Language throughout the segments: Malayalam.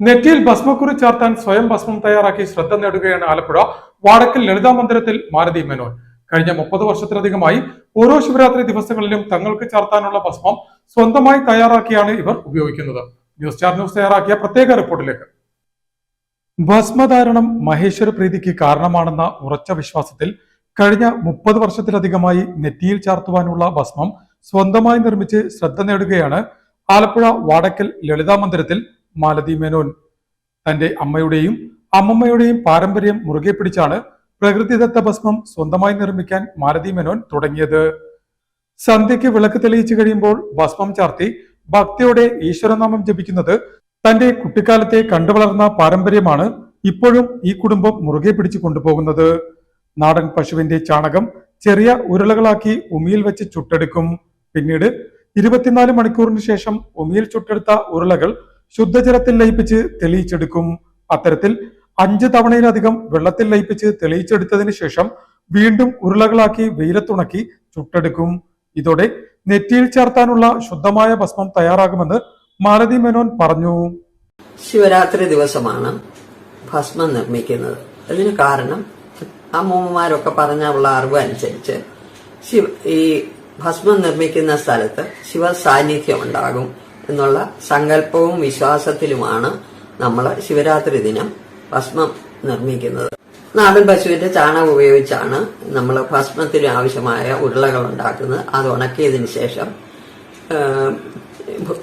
നെറ്റിയിൽ ഭസ്മക്കുറി ചാർത്താൻ സ്വയം ഭസ്മം തയ്യാറാക്കി ശ്രദ്ധ നേടുകയാണ് ആലപ്പുഴ. വാടക്കൽ ലളിതാ മന്ദിരത്തിൽ മാരുതി മേനോൻ. കഴിഞ്ഞ മുപ്പത് വർഷത്തിലധികമായി ഓരോ ശിവരാത്രി ദിവസങ്ങളിലും തങ്ങൾക്ക് ചാർത്താനുള്ള ഭസ്മം സ്വന്തമായി തയ്യാറാക്കിയാണ് ഇവർ ഉപയോഗിക്കുന്നത്. ന്യൂസ് സ്റ്റാർ ന്യൂസ് തയ്യാറാക്കിയ പ്രത്യേക റിപ്പോർട്ടിലേക്ക്. ഭസ്മധാരണം മഹേശ്വര പ്രീതിക്ക് കാരണമാണെന്ന ഉറച്ച വിശ്വാസത്തിൽ കഴിഞ്ഞ മുപ്പത് വർഷത്തിലധികമായി നെറ്റിയിൽ ചാർത്തുവാനുള്ള ഭസ്മം സ്വന്തമായി നിർമ്മിച്ച് ശ്രദ്ധ നേടുകയാണ് ആലപ്പുഴ വാടക്കൽ ലളിതാ മന്ദിരത്തിൽ മാലതി മേനോൻ തന്റെ അമ്മയുടെയും അമ്മമ്മയുടെയും പാരമ്പര്യം മുറുകെ പിടിച്ചാണ് പ്രകൃതിദത്ത ഭസ്മം സ്വന്തമായി നിർമ്മിക്കാൻ മാലതി മേനോൻ തുടങ്ങിയത്. സന്ധ്യയ്ക്ക് വിളക്ക് തെളിയിച്ചു കഴിയുമ്പോൾ ഭസ്മം ചാർത്തി ഭക്തിയോടെ ഈശ്വരനാമം ജപിക്കുന്നത് തന്റെ കുട്ടിക്കാലത്തെ കണ്ടുവളർന്ന പാരമ്പര്യമാണ് ഇപ്പോഴും ഈ കുടുംബം മുറുകെ പിടിച്ചു കൊണ്ടുപോകുന്നത്. നാടൻ പശുവിന്റെ ചാണകം ചെറിയ ഉരുളകളാക്കി ഉമിയിൽ വെച്ച് ചുട്ടെടുക്കും. പിന്നീട് ഇരുപത്തിനാല് മണിക്കൂറിന് ശേഷം ഉമിയിൽ ചുട്ടെടുത്ത ഉരുളകൾ ശുദ്ധജലത്തിൽ ലയിപ്പിച്ച് തെളിയിച്ചെടുക്കും. അത്തരത്തിൽ അഞ്ച് തവണയിലധികം വെള്ളത്തിൽ ലയിപ്പിച്ച് തെളിയിച്ചെടുത്തതിന് ശേഷം വീണ്ടും ഉരുളകളാക്കി വെയിലത്തുണക്കി ചുട്ടെടുക്കും. ഇതോടെ നെറ്റിയിൽ ചേർത്താനുള്ള ശുദ്ധമായ ഭസ്മം തയ്യാറാകുമെന്ന് മാലതി മേനോൻ പറഞ്ഞു. ശിവരാത്രി ദിവസമാണ് ഭസ്മം നിർമ്മിക്കുന്നത്. അതിന് കാരണം അമ്മൂമ്മമാരൊക്കെ പറഞ്ഞ ഉള്ള അറിവ് അനുസരിച്ച് ശിവ ഈ ഭസ്മം നിർമ്മിക്കുന്ന സ്ഥലത്ത് ശിവ സാന്നിധ്യം ഉണ്ടാകും. എന്നുള്ള സങ്കല്പവും വിശ്വാസത്തിലുമാണ് നമ്മൾ ശിവരാത്രി ദിനം ഭസ്മം നിർമ്മിക്കുന്നത്. നാടൻ പശുവിന്റെ ചാണകം ഉപയോഗിച്ചാണ് നമ്മൾ ഭസ്മത്തിന് ആവശ്യമായ ഉരുളകൾ ഉണ്ടാക്കുന്നത്. അത് ഉണക്കിയതിന് ശേഷം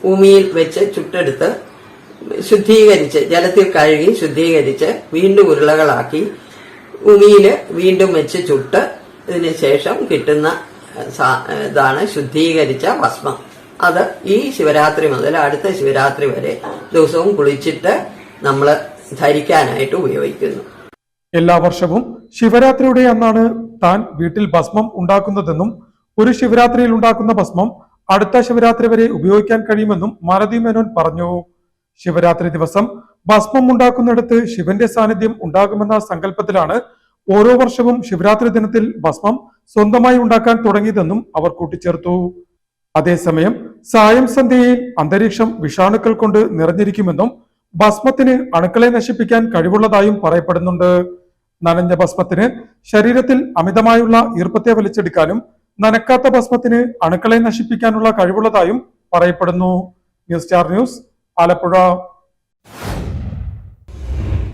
ഭൂമിയിൽ വെച്ച് ചുട്ടെടുത്ത് ശുദ്ധീകരിച്ച് ജലത്തിൽ കഴുകി ശുദ്ധീകരിച്ച് വീണ്ടും ഉരുളകളാക്കി ഭൂമിയിൽ വീണ്ടും വെച്ച് ചുട്ട് ഇതിന് ശേഷം കിട്ടുന്ന ഇതാണ് ശുദ്ധീകരിച്ച ഭസ്മം. അത് ഈ ശിവരാത്രി മുതൽ അടുത്ത ശിവരാത്രി വരെ ദിവസവും കുളിച്ചിട്ട് നമ്മൾ ധരിക്കാനായിട്ട് ഉപയോഗിക്കുന്നു. എല്ലാ വർഷവും ശിവരാത്രിയുടെ അന്നാണ് താൻ വീട്ടിൽ ഭസ്മം ഉണ്ടാക്കുന്നതെന്നും ഒരു ശിവരാത്രിയിൽ ഉണ്ടാക്കുന്ന ഭസ്മം അടുത്ത ശിവരാത്രി വരെ ഉപയോഗിക്കാൻ കഴിയുമെന്നും മാലതി മേനോൻ പറഞ്ഞു. ശിവരാത്രി ദിവസം ഭസ്മം ഉണ്ടാക്കുന്നിടത്ത് ശിവന്റെ സാന്നിധ്യം ഉണ്ടാകുമെന്ന സങ്കല്പത്തിലാണ് ഓരോ വർഷവും ശിവരാത്രി ദിനത്തിൽ ഭസ്മം സ്വന്തമായി ഉണ്ടാക്കാൻ തുടങ്ങിയതെന്നും അവർ കൂട്ടിച്ചേർത്തു. അതേസമയം സായം സന്ധ്യയിൽ അന്തരീക്ഷം വിഷാണുക്കൾ കൊണ്ട് നിറഞ്ഞിരിക്കുമെന്നും ഭസ്മത്തിന് അണുക്കളെ നശിപ്പിക്കാൻ കഴിവുള്ളതായും പറയപ്പെടുന്നുണ്ട്. നനഞ്ഞ ഭസ്മത്തിന് ശരീരത്തിൽ അമിതമായുള്ള ഈർപ്പത്തെ വലിച്ചെടുക്കാനും നനക്കാത്ത ഭസ്മത്തിന് അണുക്കളെ നശിപ്പിക്കാനുള്ള കഴിവുള്ളതായും പറയപ്പെടുന്നു. News star news Alappuzha.